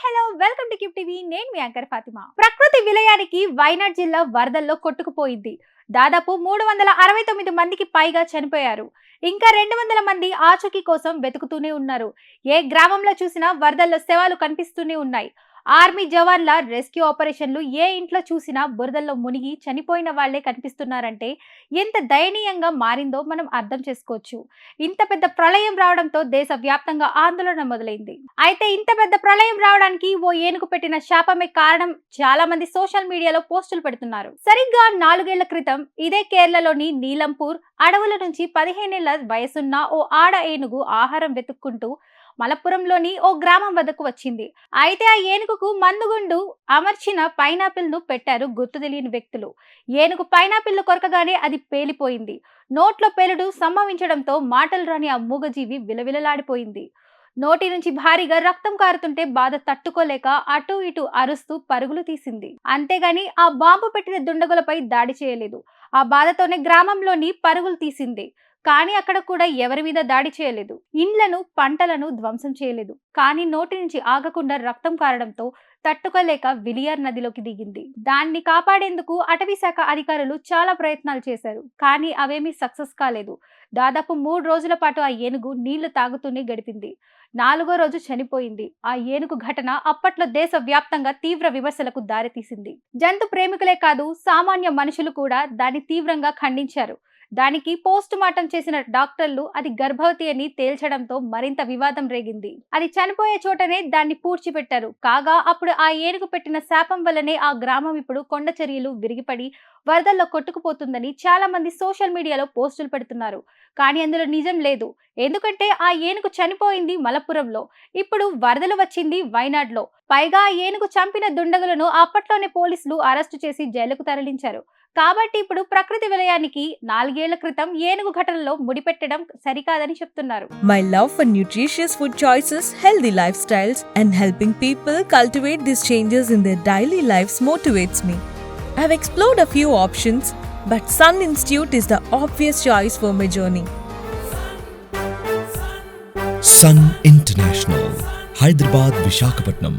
Hello welcome to కిప్ TV నేను మీ యాంకర్ ఫాతిమా. ప్రకృతి విలయానికి వైనాడ్ జిల్లా వరదల్లో కొట్టుకుపోయింది. దాదాపు మూడు వందల అరవై తొమ్మిది మందికి పైగా చనిపోయారు. ఇంకా రెండు వందల మంది ఆచూకీ కోసం వెతుకుతూనే ఉన్నారు. ఏ గ్రామంలో చూసినా వరదల్లో శవాలు కనిపిస్తూనే ఉన్నాయి. ఆర్మీ జవాన్ల రెస్క్యూ ఆపరేషన్లు ఏ ఇంట్లో చూసినా బురదల్లో మునిగి చనిపోయిన వాళ్ళే కనిపిస్తున్నారంటే ఎంత దయనీయంగా మారిందో మనం అర్థం చేసుకోవచ్చు. ఇంత పెద్ద ప్రళయం రావడంతో దేశవ్యాప్తంగా ఆందోళన మొదలైంది. అయితే ఇంత పెద్ద ప్రళయం రావడానికి ఓ ఏనుగు పెట్టిన శాపమే కారణం చాలా మంది సోషల్ మీడియాలో పోస్టులు పెడుతున్నారు. సరిగ్గా నాలుగేళ్ళ క్రితం ఇదే కేరళలోని నీలంపూర్ అడవుల నుంచి పదిహేనేళ్ళ వయసున్న ఓ ఆడ ఏనుగు ఆహారం వెతుక్కుంటూ మలప్పురంలోని ఓ గ్రామం వద్దకు వచ్చింది. అయితే ఆ ఏనుగుకు మందుగుండు అమర్చిన పైనాపిల్ను పెట్టారు గుర్తు తెలియని వ్యక్తులు. ఏనుగు పైనాపిల్ కొరకగానే అది పేలిపోయింది. నోట్లో పేలుడు సంభవించడంతో మాటలు రాని ఆ మూగజీవి విలవిలలాడిపోయింది. నోటి నుంచి భారీగా రక్తం కారుతుంటే బాధ తట్టుకోలేక అటు ఇటు అరుస్తూ పరుగులు తీసింది. అంతేగాని ఆ బాంబు పెట్టిన దుండగులపై దాడి చేయలేదు. ఆ బాధతోనే గ్రామంలోని పరుగులు తీసింది. కానీ అక్కడ కూడా ఎవరి మీద దాడి చేయలేదు. ఇండ్లను పంటలను ధ్వంసం చేయలేదు. కానీ నోటి నుంచి ఆగకుండా రక్తం కారడంతో తట్టుకోలేక విలియర్ నదిలోకి దిగింది. దాన్ని కాపాడేందుకు అటవీ శాఖ అధికారులు చాలా ప్రయత్నాలు చేశారు. కానీ అవేమీ సక్సెస్ కాలేదు. దాదాపు మూడు రోజుల పాటు ఆ ఏనుగు నీళ్ళు తాగుతూనే గడిపింది. నాలుగో రోజు చనిపోయింది. ఆ ఏనుగు ఘటన అప్పట్లో దేశ వ్యాప్తంగా తీవ్ర విమర్శలకు దారితీసింది. జంతు ప్రేమికులే కాదు సామాన్య మనుషులు కూడా దాన్ని తీవ్రంగా ఖండించారు. దానికి పోస్ట్ మార్టం చేసిన డాక్టర్లు అది గర్భవతి అని తేల్చడంతో మరింత వివాదం రేగింది. అది చనిపోయే చోటనే దాన్ని పూడ్చిపెట్టారు. కాగా అప్పుడు ఆ ఏనుగు పెట్టిన శాపం వల్లనే ఆ గ్రామం ఇప్పుడు కొండ చర్యలు విరిగిపడి వరదల్లో కొట్టుకుపోతుందని చాలా మంది సోషల్ మీడియాలో పోస్టులు పెడుతున్నారు. కానీ అందులో నిజం లేదు. ఎందుకంటే ఆ ఏనుగు చనిపోయింది మలపురంలో ఇప్పుడు వరదలు వచ్చింది వైనాడ్లో పైగా ఆ ఏనుగు చంపిన దుండగులను అప్పట్లోనే పోలీసులు అరెస్టు చేసి జైలుకు తరలించారు. కాబట్టి ఇప్పుడు ప్రకృతి విలయానికి నాలుగేళ్ళ క్రితం ఏనుగు ఘటనలో ముడిపెట్టడం సరికాదని చెప్తున్నారు. My love for nutritious food choices healthy lifestyles and helping people cultivate this changes in their daily life motivates me I explored a few options but Sun Institute is the obvious choice for my journey Sun International Hyderabad Visakhapatnam